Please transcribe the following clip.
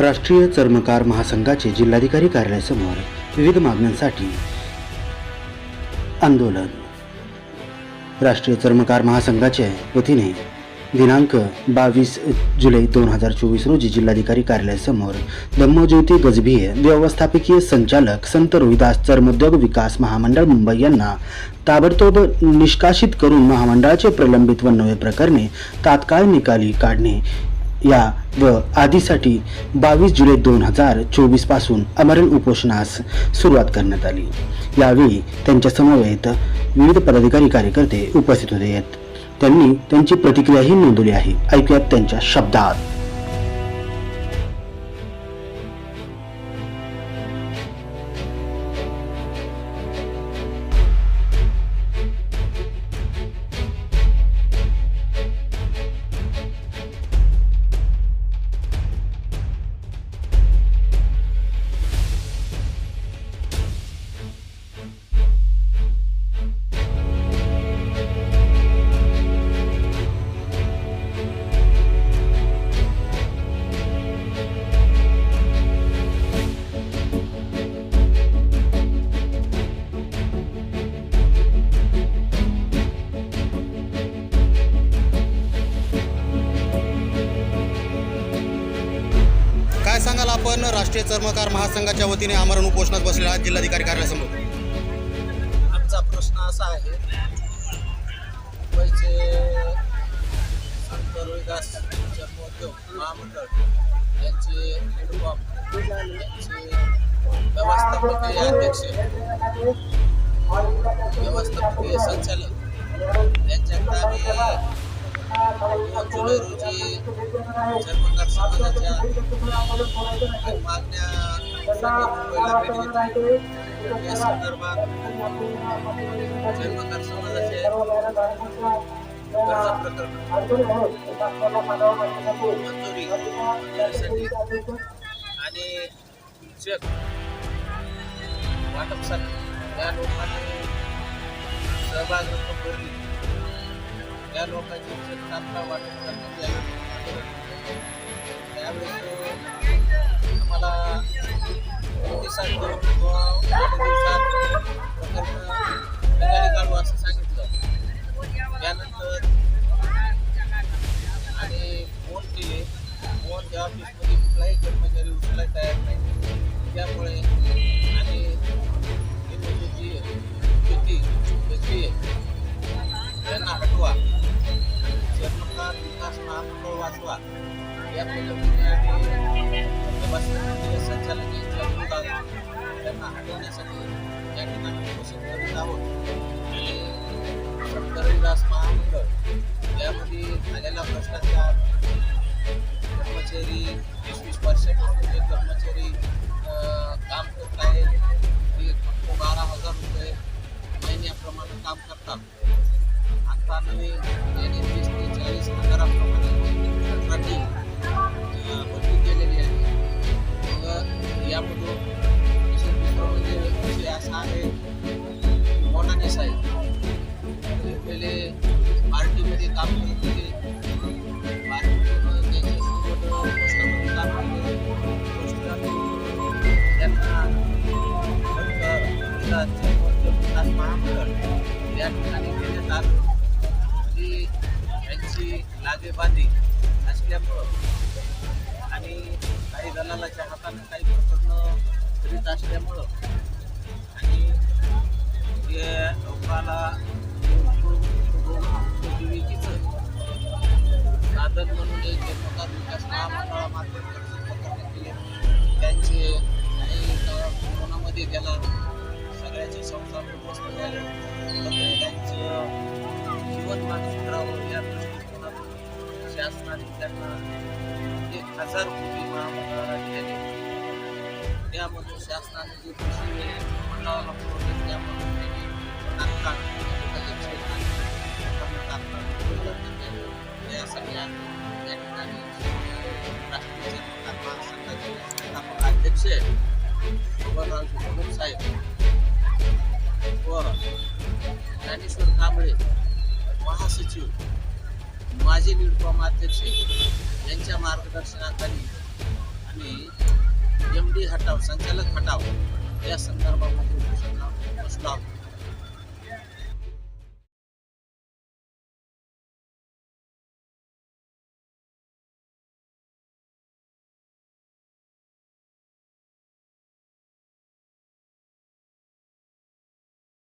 राष्ट्रीय चर्मकार महासंघाचे जिल्हाधिकारी कार्यालयासमोर विविध मागण्यांसाठी आंदोलन. राष्ट्रीय चर्मकार महासंघाच्या वतीने दिनांक बावीस जुलै दोन हजार चोवीस रोजी जिल्हाधिकारी कार्यालयासमोर धम्मज्योती गजभिये व्यवस्थापकीय संचालक संत रोहिदास चर्मोद्योग विकास महामंडळ मुंबई यांना ताबडतोब निष्कासित करून महामंडळाचे प्रलंबित व नवे प्रकरणे तात्काळ निकाली काढणे. या व आदीसाठी बावीस जुलै दोन हजार चोवीसपासून अमरण उपोषणास सुरुवात करण्यात आली. यावेळी त्यांच्या समवेत विविध पदाधिकारी कार्यकर्ते उपस्थित होते. आहेत त्यांनी त्यांची प्रतिक्रियाही नोंदवली आहे. ऐकूयात त्यांच्या शब्दात. काय सांगाल आपण? राष्ट्रीय चर्मकार महासंघाच्या वतीने आमरण उपोषणात बसलेला आहात जिल्हाधिकारी कार्यालयासमोर. आमचा प्रश्न असा आहे मुंबईचे संत रोहिदास महामंडळ यांचे व्यवस्थापकीय अध्यक्ष व्यवस्थापकीय संचालक यांच्याकडे आम्ही जुलै रोजी चर्मकार समाजाच्या मागण्या मुंबईला भेट घेतली. या संदर्भात समाजाचे कर्ज प्रकरण मंजुरी आणि चेक वाटपसाठी या लोकांनी सहभाग रक्कम भरली त्या लोकांची चेक तात्काळ वाटप करण्यात त्यावेळेस आम्हाला दिवसात किंवा दिवसात निकाली काढू असं सांगितलं. त्यानंतर આગળના ભ્રષ્ટાચાર, કર્મચારી વીસ વીસ પર્સન્ટ જે કર્મચારી કામ કરતા એ બાર હજાર રૂપિયા મહિને પ્રમાણે કામ કરતા. આખા નવી એને વીસથી ચાલીસ હજાર પ્રમાણે या ठिकाणी घेण्यात जात ती यांची लागेबाधी असल्यामुळं आणि काही दलालाच्या हातानं काही प्रकरणं करीत असल्यामुळं आणि ते लोकाला उपजीविकेचं साधन म्हणून एक प्रकार विकास महामंडळामार्फत केले त्यांचे काही कोरोनामध्ये गेला सगळ्याचे संसार दृष्टिकोनातून शासनाने त्यांना एक हजार कोटी महामंडळाला दिले त्यामधून शासनाने जे कृषी मंडळाला पुरवले त्यामधून त्यांनी तात्काळ त्याचे छेद आणि लोकांना तात्काळ पुरवठा करण्यात यावा. यासाठी आम्ही या ठिकाणी राष्ट्रीय चर्मकार महासंघाचे संस्थापक अध्यक्ष माजी निडकॉम अध्यक्ष यांच्या मार्गदर्शनाखाली आम्ही एम डी हटाव संचालक हटाव या संदर्भामध्ये घोषणा बसलो आहोत.